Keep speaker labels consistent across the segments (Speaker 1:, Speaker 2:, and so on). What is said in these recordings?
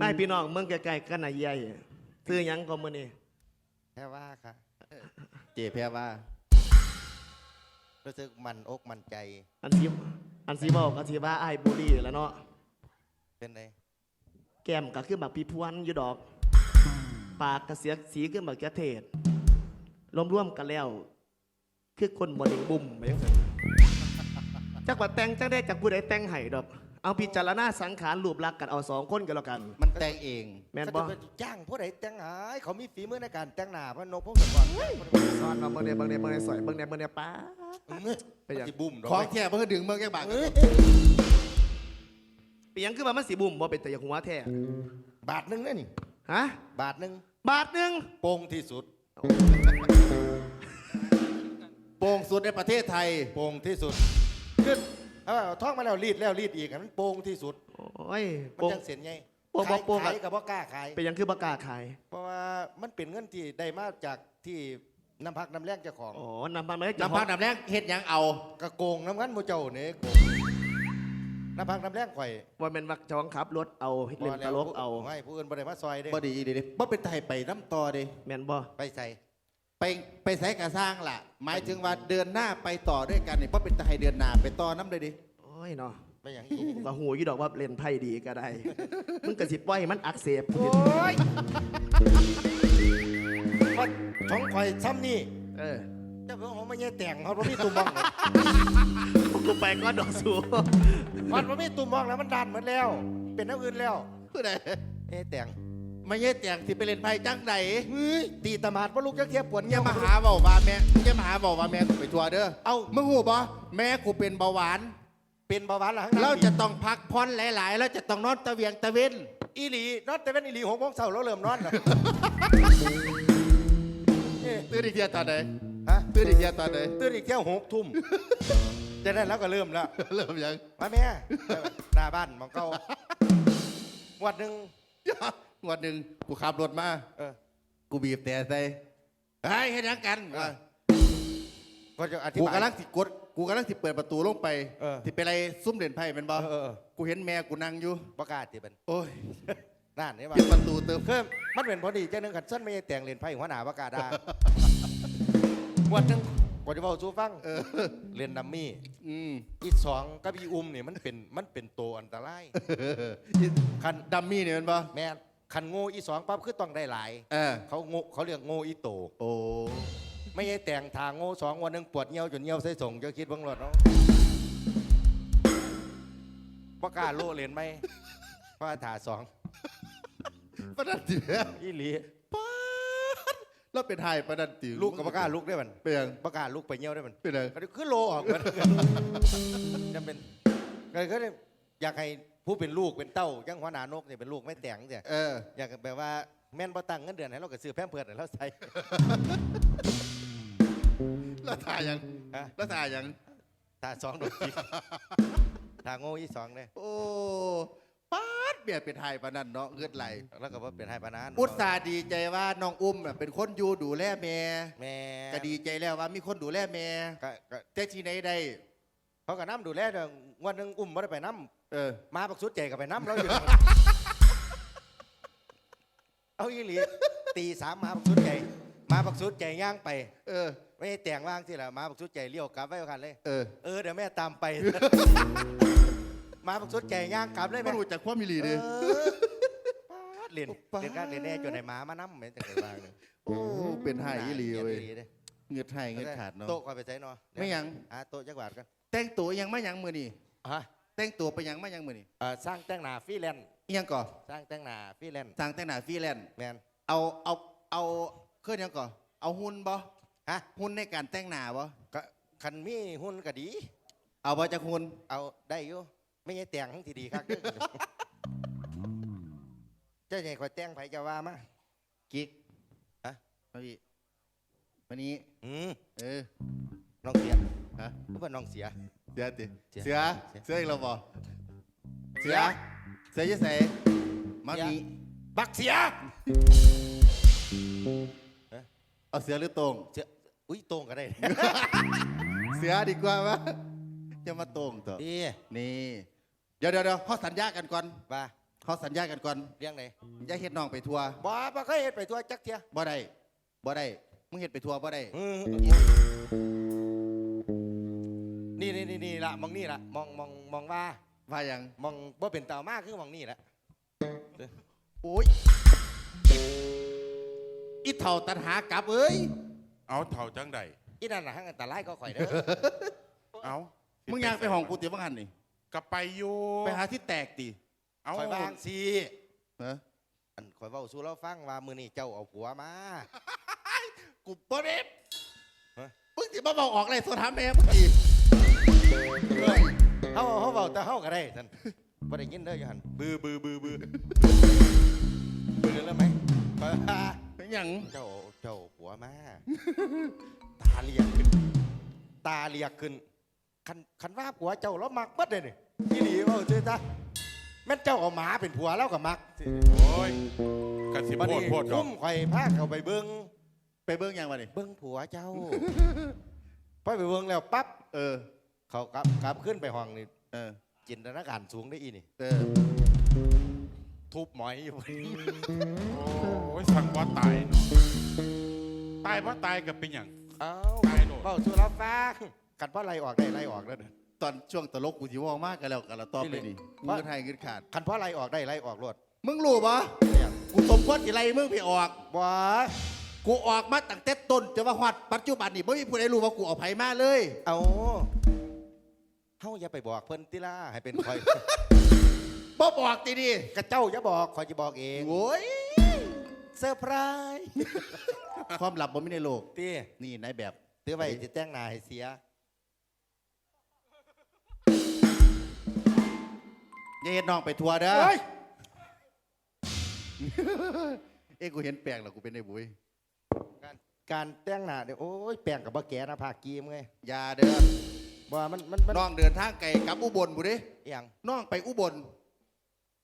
Speaker 1: ไม่พี่น้องเมืองไกลๆกันน่ะใหญ่ซื้อหยังก็มื้อนี้
Speaker 2: แค่ว่าค่ะ
Speaker 3: เจแพ้ว่า
Speaker 2: รู้สึกมันอกมันใจ
Speaker 1: อันสิอันสิบอกก็สิว่าอ้ายบุรีแหล้วเนาะ
Speaker 2: เป็นไง
Speaker 1: แก้มก็คือแบบพี่พวนอยู่ดอก ปากก็เสียสีคือแบบแกเทศรวมๆกันแล้ว คือคนบ่ได้บุ่มไปจังซั่นจักว่าแต่งจังได้จากผู้ใดแต่งให้ดอก เอาพิจารณาสังขารรูปลักษณ์กันเอาสองคนกันแล้วกัน
Speaker 3: มันแต่งเอง
Speaker 1: แม่น
Speaker 2: เขา
Speaker 1: บ่
Speaker 2: จะไปจ้างผู้ใดแต่งหายเขามีฝีมือในการแต่งหน้าเพราะนกพวกสกอน
Speaker 1: ซ้อนมาเบิ่งเนี่ยเบิ่งเนี่ยเบิ่งเนี่ยสอยเบิ่งเนี่ยเบิ่งเนี่ยป้าไปยัง
Speaker 2: สิบุ่มดอก
Speaker 3: ของแท้เพื่อดึงเมืองแกบาก
Speaker 2: เอ้ย
Speaker 1: เปียงคือว่ามันสีบุ่มบ่เป็นแต่อยางหัวแท้
Speaker 2: บาทหนึงเนี่ยนี่
Speaker 1: ฮะ
Speaker 2: บาทหนึง
Speaker 1: บาทหนึง
Speaker 2: โป่งที่สุด
Speaker 3: โป่งสุดในประเทศไทย
Speaker 2: โป่งที่สุดขึ้น เอาเอาท่องมาแล้วรีดแล้วรีดอีกอันนั้นโป่งที่สุด
Speaker 1: โอ้ย
Speaker 2: มัน
Speaker 1: โป่ง
Speaker 2: จังเสียนไง
Speaker 1: โป่งบ่
Speaker 2: ขาย
Speaker 1: โป่งอะ
Speaker 2: ขายกับบ่กล้าขาย
Speaker 1: เป็นหยังคือบ่กล้าขาย
Speaker 2: เพราะว่ามันเป็นเงินที่ได้มาจากที่น้ำพักน้ำแรงเจ้าของ
Speaker 1: อ๋อนำมาไม่ได้จะ
Speaker 3: น้ำพักน้ำแรงเฮ็ดหยังเอา
Speaker 2: กระโกงน้ำงั้นโมเจ้าเนี่ยโกงน้ำพักน้ำแรงข่อย
Speaker 1: ว่าเป็นวักจองขับรถเอาเล่นตลกเอา
Speaker 2: ไม่ผู้อื่นบ่ได้มาซอยเด้
Speaker 3: บ่ดีดีดิบ่เป็นไทยไปน้ำต่อดิ
Speaker 1: แม่นบ่
Speaker 2: ไปใส่
Speaker 3: ไปไปใส่กระสร้างล่ะ หมายถึงว่าเดินหน้าไปต่อด้วยกันนี่บ่เป็นไทยเดินหน้าไปต่อน้ำเลยดิ
Speaker 1: โอ้ยเนาะ
Speaker 2: ไปอย่างนี้
Speaker 1: ก็หูอยู่ดอกว่าเล่นไพ่ดีก็ได้ มึงก็สิปล่อยให้มันอักเสบ
Speaker 2: โอ้ยว่าท้องข่อยซ้ำนี่
Speaker 1: เออ
Speaker 2: เจ้าเพิ่งของไม่ใช่แต่งเขาบ่มีตุ่มบ้องเลย
Speaker 1: กูไปก็ดอกสู
Speaker 2: มันบ่มีตุ่มบ้องแล้วมันดันหมดแล้ว เป็นน้ำอื่นแล้ว
Speaker 3: ผู้ใด
Speaker 2: เอ๊ะแต่ง
Speaker 3: ไม่ใช่แต่งที่ไปเล่นไพ่จังใด
Speaker 2: เฮ้ยตีตะหมาดว่าลูกจักเทียบปวด
Speaker 3: อ
Speaker 2: เงี้
Speaker 3: ย่ายมาหาเบาว่าแม่อย่ามาหาเบาว่าแม่กูไปทัวร์เด้อ
Speaker 2: เอา
Speaker 3: มึงหูบ่แม่กูเป็นเบาหวาน
Speaker 2: เป็นเบาหวานเหรอข้างหน้
Speaker 3: เราจะต้องพักผ่อนหลายๆแล้วจะต้องนอนตะเวียงตะเวน
Speaker 2: อีหลีนอนแต่เป็นอีหลีหกโมงเช้าแล้วเริ่มนอนเหรอ เอ๊ะ
Speaker 3: ตื่นอีกเทียตอนไหน
Speaker 2: ฮะ
Speaker 3: ตื่นอีกเทียตอนไหน
Speaker 2: ตื่นอีกเที่ยวหกทุ่มจะได้แล้วก็เริ่มแล้ว
Speaker 3: เริ่มยัง
Speaker 2: มาแม่ หน้าบ้านมองเก่าวันหนึ่ง
Speaker 3: วันหนึ่งกูขับรถมา
Speaker 2: เออ
Speaker 3: กูบีบแต่ใส่เฮ้ยเฮ็ดหยังกัน
Speaker 2: เออก็จะอธิ
Speaker 3: กู
Speaker 2: บาย
Speaker 3: กำลังสิกดกูกำลังสิเปิดประตูลงไป
Speaker 2: เออ
Speaker 3: ที่เป็นอะไรซุ่มเด่นไพ่เป็นบ่
Speaker 2: เออเออ
Speaker 3: กูเห็นแม่กูนั่งอยู่
Speaker 2: ประกล้าศที่เป็น
Speaker 3: โอ้ย
Speaker 2: นั่นนี่ว่า
Speaker 3: ปิดประตูเติม
Speaker 2: คือมันเป็นพอดีเจ้าหนึ่งขัดสั้นไม่ได้แต่งเรียนไพ่หัวหน้าประกล้าศดา วันหนึ่งกว่าจะบอกสู้ฟังเรียนดัมมี่
Speaker 3: อืม
Speaker 2: อีสองกับอีอุ้มเนี่ยมันเป็นมันเป็นตัวอันตราย
Speaker 3: คันดัมมี่เนี่ยเป็นบ่
Speaker 2: แม่น คันโง่อีสองปั๊บคือต้องได้หลาย
Speaker 3: เออ
Speaker 2: เขาโง่เขาเรียกโง่อีโต
Speaker 3: โอ้
Speaker 2: ไม่ใช่แต่งทางโง่สองวันหนึ่งปวดเงี้ยวจนเงี้ยวใส่ส่งจะคิดเบ้างหลดเนาะบ่กล้าโลเรียนไหมเพราะว่าถาสอง
Speaker 3: ประดันติ
Speaker 2: อีหลี
Speaker 3: ป๊าดเราเป็นไทยประดันติ
Speaker 2: ลูกกับบ่กล้าลูกได้มัน
Speaker 3: เปลี่ยน
Speaker 2: บ่กล้าลูกไปเงี้ยวได้มัน
Speaker 3: เปลี่ยนเลย
Speaker 2: ก็คือโลออกมันจะเป็นก็ก็เลยอยากให้ ผู้เป็นลูกเป็นเต้าจังหัวหน้านกเนี่ยเป็นลูกไม่แต่งเนี่ย
Speaker 3: เออ
Speaker 2: อยากแบบว่าแม่นบ่ตั้งเงินเดือนให้เราก็ซื้อแพมเพิร์ดให้เราใส่
Speaker 3: แล้วถ่ายยัง
Speaker 2: ฮะ
Speaker 3: แล้วถ่ายยัง
Speaker 2: ตาสองโดนจิกตาโง่อีสองเนี่ย
Speaker 3: โอ้ป๊าดเบียดเป็นไทยปานนั้นเนาะเงือดไหล
Speaker 2: แล้วก็ว่าเป็นให้ปานนั้น
Speaker 3: อุตส่าห์ดีใจว่าน้องอุ้มน่ะเป็นคนอยู่ดูแลแม่
Speaker 2: แม่
Speaker 3: ก็ดีใจแล้วว่ามีคนดูแลแม่
Speaker 2: ก็ก็
Speaker 3: แต่ที่ไหนได้
Speaker 2: เขาก็น้ำดูแลเด้อวันหนึงอุ้มบ่ได้ไปน้
Speaker 3: เออำ
Speaker 2: มาบักสุดใจก็ไปน้ำเราอยู่ เอาอีหลีตีสามมาบักสุดใจมาบักสุดใจย่างไป
Speaker 3: เออ
Speaker 2: ไม่ได้แต่งว่างสิล่ะมาบักสุดใจเลี้ยวกลับไว้กันเลย
Speaker 3: เออ
Speaker 2: เออเดี๋ยวแม่ตามไป มาบักสุดใจย่างกลับเลย
Speaker 3: มั
Speaker 2: แม่
Speaker 3: นรู้จักความมีหลี
Speaker 2: เอ
Speaker 3: ดิ
Speaker 2: อป๊าดเรียน
Speaker 3: ป๊าด
Speaker 2: เรียนการเรียนแน่จนไหนหมามาน้ำเหมือนจะเกิดบ้างเลย
Speaker 3: โอ้เป็นไทยอีหลีเว้ย
Speaker 2: อีหด้
Speaker 3: เงือดไทยเงือดขาดเนาะ
Speaker 2: โต๊ะคอยไปใช้เนาะ
Speaker 3: ไม่หยัง
Speaker 2: อ่าโต๊ะจักรวาดกัน
Speaker 3: แต่งตัวยังไม่ยังมือนี่
Speaker 2: ฮะ
Speaker 3: แต่งตัวไปยังไม่ยังมือนี่
Speaker 2: เอ่อสร้างแต่งหน้าฟรีแลนซ์
Speaker 3: อิหยังก่อ
Speaker 2: สร้างแต่งหน้าฟรีแลนซ์
Speaker 3: สั่งแต่งหน้าฟรีแลนซ์
Speaker 2: แมน
Speaker 3: เอาเอาเอาเครื่องยังก่อเอาหุ่นบ่
Speaker 2: ฮะ
Speaker 3: หุ่นในการแต่งหน้าบ่
Speaker 2: ก็คันมีหุ้นก็ดี
Speaker 3: เอาบ่จากหุ่น
Speaker 2: เอาได้อยู่ไม่ใช่แต่งทั้งทีดีครับ เจ้าใหญ่คอยแต่งไผจะว่ามา
Speaker 3: กิ๊ก
Speaker 2: ฮะ
Speaker 3: มาพี่วันนี้
Speaker 2: อืม
Speaker 3: เออ
Speaker 2: น้องเสีย
Speaker 3: ฮะ
Speaker 2: ผู้เป็นน้องเสีย
Speaker 3: เสือติ
Speaker 2: เสือ
Speaker 3: เสือ
Speaker 2: เสือ
Speaker 3: เสืออีกแล้วบ่เสือ
Speaker 2: เสือ
Speaker 3: เสือจะใส่มา
Speaker 2: เสือ
Speaker 3: มี
Speaker 2: บักเสีย
Speaker 3: เอาเสือหรือตรง
Speaker 2: เสืออุ้ยตรงก็ได้
Speaker 3: เสือดีกว่าวะจะมาตรงต่อ
Speaker 2: ดี
Speaker 3: นี่เดี๋ยวเดี๋ยวเดี๋ยวเขาสัญญากันก่อน
Speaker 2: ว่า
Speaker 3: เขาสัญญากันก่อน
Speaker 2: เรื่องไหน
Speaker 3: อย่าเฮ็ดน้องไปทัวร์
Speaker 2: บ่บ่เคยเห็นไปตัวจักเทีย
Speaker 3: บ่ได้บ่ได้มึงเฮ็ดไปทัวร์บ่ได้
Speaker 2: อืม นี่นี่นี่นี่ละมองนี่ละมองมองมองว่า
Speaker 3: ว่าหยัง
Speaker 2: มองว่าเป็นเต่ามากคือมองนี่แหละ
Speaker 3: โอ้ยอีเท่าตันหากลับเอ้ย
Speaker 4: เอาเท่าจังใด
Speaker 2: อีนั่นน่ะห้างอันตรายก็ข่อยเด้อ
Speaker 4: เอา
Speaker 3: มึงอยากไปห้องกูเตี๋ยวบังหันนี่
Speaker 4: กลับไปอยู่
Speaker 3: ไปหาที่แตกติ
Speaker 4: เอา
Speaker 2: ข่อยวางสิ
Speaker 3: เออ
Speaker 2: อันข่อยเว้าสู่เราฟังว่ามื้อนี้เจ้าเอาผัวมา
Speaker 3: กูบ่ได้
Speaker 2: ฮะ
Speaker 3: มึงสิมาบอกออกเลยโซถามแม่มึงอีก
Speaker 2: เฮาเฮาเว้าแต่เฮาก็ได้ท่านบ่ได้ยินเด้ออยู่หั่นบือบือบือบือบือแล้วไหมข่อยว่า
Speaker 3: เป็นหยัง
Speaker 2: เจ้าเจ้าผัวมาตาเลียกขึ้น ตาเลียกขึ้นคันคันว่าผัวเจ้าแล้วมักเบิดเลยนี่อีหลีเว่าซื่อจ้ะแม่นเจ้าเอาหมาเป็นผัวแล้วก็มัก
Speaker 4: โอ้ยกระสิบ
Speaker 2: บัด
Speaker 4: โพด
Speaker 2: นี้
Speaker 4: โพดดอก
Speaker 2: คุ้มข่อยพาเขาไปเบิ้ง
Speaker 3: ไปเบิ่งหยังวะนี่
Speaker 2: เบิ้งผัวเจ้า พอไปเบิ้งแล้วปั๊บ
Speaker 3: เออ
Speaker 2: เขากลับกลับขึ้นไปห้องนี่
Speaker 3: เออ
Speaker 2: จินตนาการสูงได้อีนี่
Speaker 3: เออ
Speaker 2: ทุบหมอยอยู่
Speaker 4: โอ้ยสั่งว่าตายเนาะตายเพราะตายกับเป็นอย่าง
Speaker 2: เอ้า
Speaker 4: ตายโลด
Speaker 2: เบ้าสู่เราฟังกันเพราะไรออกได้ไรออกแล้วเด้อ
Speaker 3: ตอนช่วงตลกกูสิเว่ามากกันแล้วกันละต่อไปนี่กู
Speaker 2: ว่า
Speaker 3: เงินให้เงินขาด
Speaker 2: คันเพราะไรออกได้ไรออกรวด
Speaker 3: มึงรู้ปะ
Speaker 2: เนี่ย
Speaker 3: กูสมควรสิไล่มึงไปออก
Speaker 2: บ่
Speaker 3: กูออกมาตั้งแต่ต้นจะว่าฮอดปัจจุบันนี่ไม่มีผู้ใดรู้ว่ากูเอาไผมาเลย
Speaker 2: เอา เฮาอย่าไปบอกเพิ่นติล่าให้เป็นคอย
Speaker 3: บ่บอกตีดิ
Speaker 2: กระเจ้าอย่าบอกคอยจะบอกเอง
Speaker 3: โอ้ย
Speaker 2: เซอร์ไพรส์
Speaker 3: ความลับบ่มีในโลก
Speaker 2: ตี
Speaker 3: นี่นายแบบ
Speaker 2: ตื้อไว้จะแต่งหน้าให้เสีย
Speaker 3: อย่าเห็นน้องไปทัวร์เด้อ
Speaker 2: เฮ้ย
Speaker 3: เอ้กูเห็นแปลงแล้วกูเป็นไอ้บุ้ย
Speaker 2: การการแต่งหน้าเนี่ยโอ้ยแปลงกับบ่แก่นะภาคกีมไง
Speaker 3: อย่าเด้อ
Speaker 2: ว่ามันมันมัน
Speaker 3: น้องเดินทางไกลกลับอุบลบุดิ
Speaker 2: อหย่าง
Speaker 3: น้องไปอุบล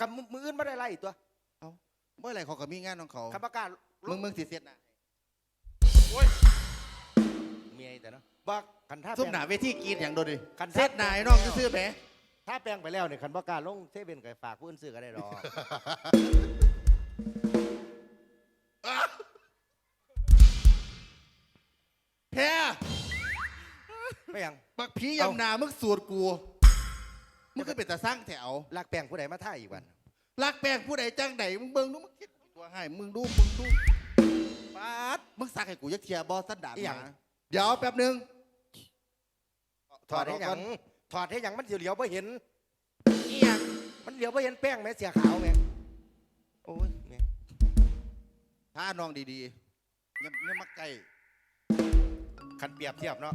Speaker 2: กับมือมืออื่นไม่ได้ไล่ตัว
Speaker 3: เมื่อไหร่เขาก็มีงานของเขา
Speaker 2: คำประกาศ
Speaker 3: มึงมึงสิเสียดหนะ
Speaker 4: โอ้ย
Speaker 2: เมียแต่เนาะบอกคันท่า
Speaker 3: ซุ่ม
Speaker 2: แปลง
Speaker 3: หนาเวทีกรีดอย่างโดดดิ
Speaker 2: คัน
Speaker 3: เสียดหนายน้องซื่อๆแหม
Speaker 2: ถ้าแปลงไปแล้วเนี่ยคันประกาศลงเซเว่นก็ฝากผู้อื่นซื้อก็ได้ดอก ไม่หยัง
Speaker 3: บักผียำนามึงสูตรกูมึงก็เป็นตาสร้างแถว
Speaker 2: ลากแปลงผู้ใดมาท่าอีกวัน
Speaker 3: ลักแปลงผู้ใดจ้างใดมึงเบิ่งดูมึงคิดตัวให้มึงดูมึงดูปาดมึงสักให้กูยักเทียบอสันดาน
Speaker 2: อีหยัง
Speaker 3: หมาเดี๋ยวแป๊บหนึง
Speaker 2: ถอดให้หยังถอดให้หยังมันเหลียวไ่เห็น
Speaker 3: อีหยัง
Speaker 2: มันเหลียวไ่เห็นแป้งแม่เสียขาวแม่โอ้ยแม่
Speaker 3: ถ้าน้องดีๆอยังยังมาไกล
Speaker 2: คันเปรียบเทียบเนาะ